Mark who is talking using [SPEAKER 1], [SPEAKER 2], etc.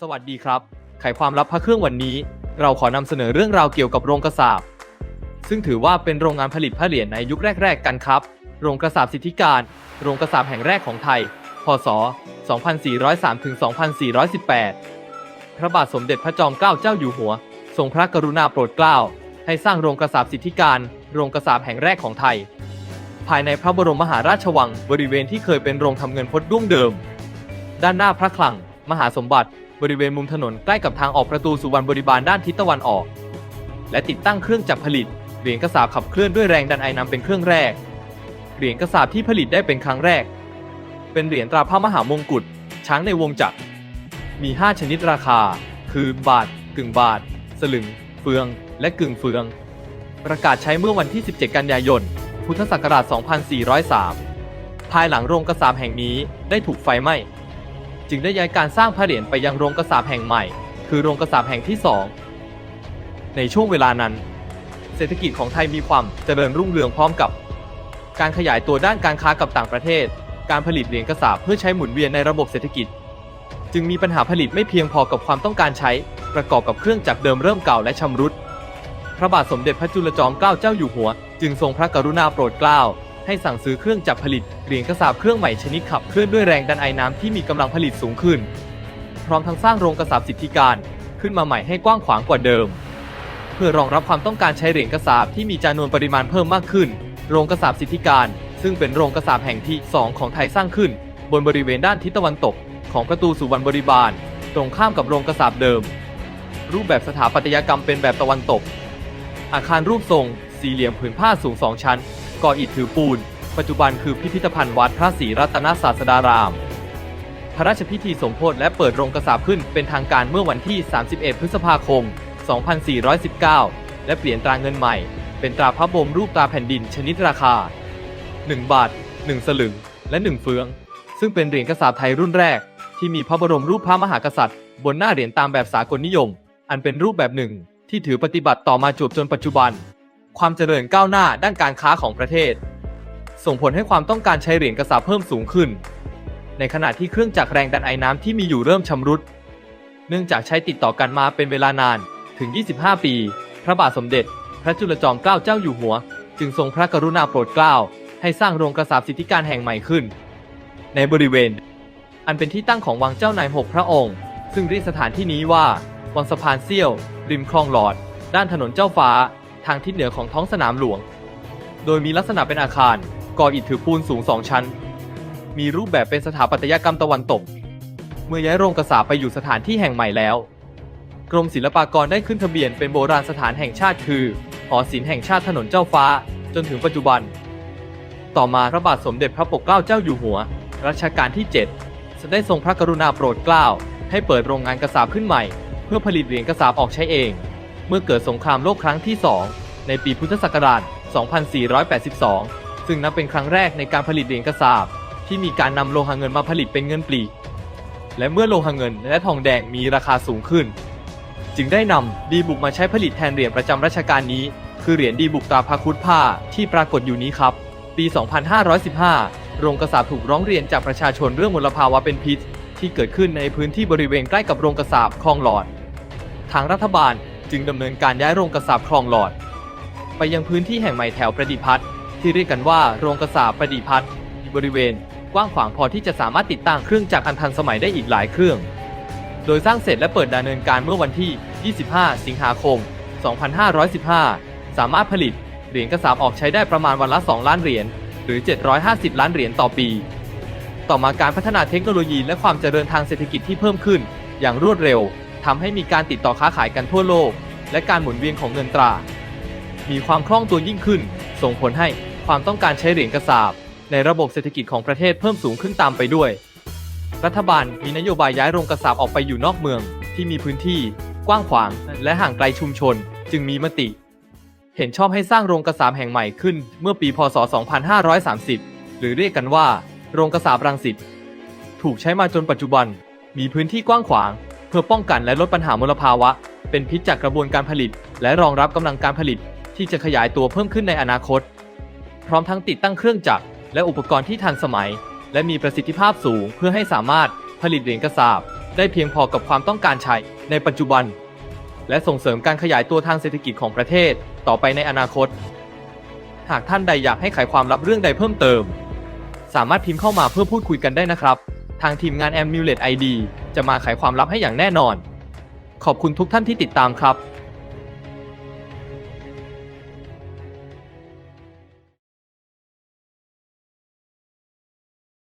[SPEAKER 1] สวัสดีครับ ไขความลับพระเครื่องวันนี้ เราขอนำเสนอเรื่องราวเกี่ยวกับโรงกระสาบซึ่งถือว่าเป็นโรงงานผลิตผ้าเหรียญในยุคแรก ๆ กันครับ โรงกระสาบสิทธิการ โรงกระสาบแห่งแรกของไทย พศ 2403ถึง2418 พระบาทสมเด็จพระจอมเกล้าเจ้าอยู่หัว ทรงพระกรุณาโปรดเกล้า ให้สร้างโรงกระสาบสิทธิการ โรงกระสาบแห่งแรกของไทย ภายในพระบรมมหาราชวัง บริเวณที่เคยเป็นโรงทำเงินพดด้วงเดิม ด้านหน้าพระคลัง มหาสมบัติ บริเวณมุมถนนใกล้กับทางออกประตูสุวรรณบริบาลด้านทิศตะวันออก และติดตั้งเครื่องจักรผลิตเหรียญกระสาบขับเคลื่อนด้วยแรงดันไอนำเป็นเครื่องแรก เหรียญกระสาบที่ผลิตได้เป็นครั้งแรก เป็นเหรียญตราพระมหามงกุฎช้างในวงจักร มี 5 ชนิดราคา คือ บาท กึ่งบาท สลึง เฟือง และกึ่งเฟือง ประกาศใช้เมื่อวันที่ 17 กันยายน พุทธศักราช 2403 ภายหลังโรงกระสาบแห่งนี้ได้ถูกไฟไหม้ จึงได้ย้ายการสร้างพระเหรียญไปยังโรงกระสาบแห่งใหม่ คือโรงกระสาบแห่งที่ 2 ในช่วงเวลานั้น เศรษฐกิจของไทยมีความเจริญรุ่งเรืองพร้อมกับ การขยายตัวด้านการค้ากับต่างประเทศ การผลิตเหรียญกระสาบเพื่อใช้หมุนเวียนในระบบเศรษฐกิจ จึงมีปัญหาผลิตไม่เพียงพอกับความต้องการใช้ ประกอบกับเครื่องจักรเดิมเริ่มเก่าและชำรุด พระบาทสมเด็จพระจุลจอมเกล้าเจ้าอยู่หัว จึงทรงพระกรุณาโปรดเกล้า ให้สั่งซื้อเครื่องจักรผลิตเหรียญกระสาบเครื่องใหม่ชนิดขับเคลื่อนด้วยแรงดันไอน้ำที่มีกำลังผลิตสูงขึ้น พร้อมทั้งสร้างโรงกระสาบสิทธิการขึ้นมาใหม่ให้กว้างขวางกว่าเดิม เพื่อรองรับความต้องการใช้เหรียญกระสาบที่มีจำนวนปริมาณเพิ่มมากขึ้น โรงกระสาบสิทธิการ ซึ่งเป็นโรงกระสาบแห่งที่ 2 ของไทยสร้างขึ้น บนบริเวณด้านทิศตะวันตก ของประตูสุวรรณบริบาล ตรงข้ามกับโรงกระสาบเดิม รูปแบบสถาปัตยกรรมเป็นแบบตะวันตก อาคารรูปทรง สี่เหลี่ยมผืนผ้าสูงสองชั้น ก่ออิฐถือปูน ปัจจุบันคือพิพิธภัณฑ์วัดพระศรีรัตนศาสดาราม พระราชพิธีสมโพธิและเปิดโรงกระสาบขึ้นเป็นทางการเมื่อวันที่ 31 พฤษภาคม 2419 และเปลี่ยนตราเงินใหม่ เป็นตราพระบรมรูปตราแผ่นดินชนิดราคา 1 บาท 1 สลึง และ 1 เฟือง ซึ่งเป็นเหรียญกระสาบไทยรุ่นแรก ที่มีพระบรมรูปพระมหากษัตริย์ บนหน้าเหรียญตามแบบสากลนิยม อันเป็นรูปแบบหนึ่ง ที่ถือปฏิบัติต่อมาจวบจนปัจจุบัน ความเจริญก้าวหน้าด้านการค้าของประเทศ ส่งผลให้ความต้องการใช้เหรียญกระสาบเพิ่มสูงขึ้น ในขณะที่เครื่องจักรแรงดันไอน้ำที่มีอยู่เริ่มชำรุด เนื่องจากใช้ติดต่อกันมาเป็นเวลานานถึง 25 ปี พระบาทสมเด็จ พระจุลจอมเกล้าเจ้าอยู่หัว จึงทรงพระกรุณาโปรดเกล้า ให้สร้างโรงกระสาบสิทธิการแห่งใหม่ขึ้น ในบริเวณ อันเป็นที่ตั้งของวังเจ้านายหกพระองค์ ซึ่งเรียกสถานที่นี้ว่าวังสะพานเซี่ยว ริมคลองหลอด ด้านถนนเจ้าฟ้า ทางทิศเหนือของท้องสนามหลวง โดยมีลักษณะเป็นอาคาร ก่ออิฐถือปูนสูงสองชั้น มีรูปแบบเป็นสถาปัตยกรรมตะวันตก เมื่อย้ายโรงกระสาบไปอยู่สถานที่แห่งใหม่แล้ว กรมศิลปากรได้ขึ้นทะเบียนเป็นโบราณสถานแห่งชาติคือ หอศิลป์แห่งชาติถนนเจ้าฟ้า จนถึงปัจจุบัน ต่อมาพระบาทสมเด็จพระปกเกล้าเจ้าอยู่หัว รัชกาลที่ 7 จะได้ทรงพระกรุณาโปรดเกล้าให้เปิดโรงงานกระสาบขึ้นใหม่ เพื่อผลิตเหรียญกระสาบออกใช้เอง เมื่อเกิดสงครามโลกครั้งที่ 2 ในปีพุทธศักราช 2482 ซึ่งนับเป็นครั้งแรกในการผลิตเหรียญกระสาบ ที่มีการนำโลหะเงินมาผลิตเป็นเงินปลีก และเมื่อโลหะเงินและทองแดงมีราคาสูงขึ้น จึงได้นำดีบุกมาใช้ผลิตแทนเหรียญประจำรัชกาลนี้ คือเหรียญดีบุกตราพระคุดผ้าที่ปรากฏอยู่นี้ครับ ปี 2515 โรงกระสาบถูกร้องเรียนจากประชาชนเรื่องมลภาวะเป็นพิษที่เกิดขึ้นในพื้นที่บริเวณใกล้กับโรงกระสาบคลองหลอด ทางรัฐบาล จึงดำเนินการย้ายโรงกระสาบคลองหลอด ไปยังพื้นที่แห่งใหม่แถวประดิพัฒน์ที่เรียกกันว่าโรงกระสาบประดิพัฒน์มีบริเวณกว้างขวางพอที่จะสามารถติดตั้งเครื่องจักรอันทันสมัยได้อีกหลายเครื่อง โดยสร้างเสร็จและเปิดดำเนินการเมื่อวันที่ 25 สิงหาคม 2515 สามารถผลิตเหรียญกระสาบออกใช้ได้ประมาณวันละ 2 ล้านเหรียญหรือ 750 ล้านเหรียญต่อปี ต่อมาการพัฒนาเทคโนโลยีและความเจริญทางเศรษฐกิจที่เพิ่มขึ้นอย่างรวดเร็ว ทำให้มีการติดต่อค้าขายกันทั่วโลก และการหมุนเวียนของเงินตรา มีความคล่องตัวยิ่งขึ้น ส่งผลให้ความต้องการใช้เหรียญกระสาบ ในระบบเศรษฐกิจของประเทศเพิ่มสูงขึ้นตามไปด้วย รัฐบาลมีนโยบายย้ายโรงกระสาบออกไปอยู่นอกเมือง ที่มีพื้นที่ กว้างขวาง และห่างไกลชุมชน จึงมีมติ เห็นชอบให้สร้างโรงกระสาบแห่งใหม่ขึ้น เมื่อปี พศ 2530 หรือเรียกกันว่า โรงกระสาบรังสิตถูกใช้มาจนปัจจุบัน มีพื้นที่กว้างขวาง เพื่อป้องกันและลดปัญหามลภาวะ เป็นพิษจากกระบวนการผลิต และรองรับกำลังการผลิต ที่จะขยายตัวเพิ่มขึ้นในอนาคต พร้อมทั้งติดตั้งเครื่องจักรและอุปกรณ์ที่ทันสมัย และมีประสิทธิภาพสูงเพื่อให้สามารถผลิตเหรียญกระสาบ ได้เพียงพอกับความต้องการใช้ในปัจจุบัน และส่งเสริมการขยายตัวทางเศรษฐกิจของประเทศต่อไปในอนาคต หากท่านใดอยากให้ไขความลับเรื่องใดเพิ่มเติม สามารถพิมพ์เข้ามาเพื่อพูดคุยกันได้นะครับ ทางทีมงาน a m u l e t ID จะมาไขความลับให้อย่างแน่นอน ขอบคุณทุกท่านที่ติดตามครับ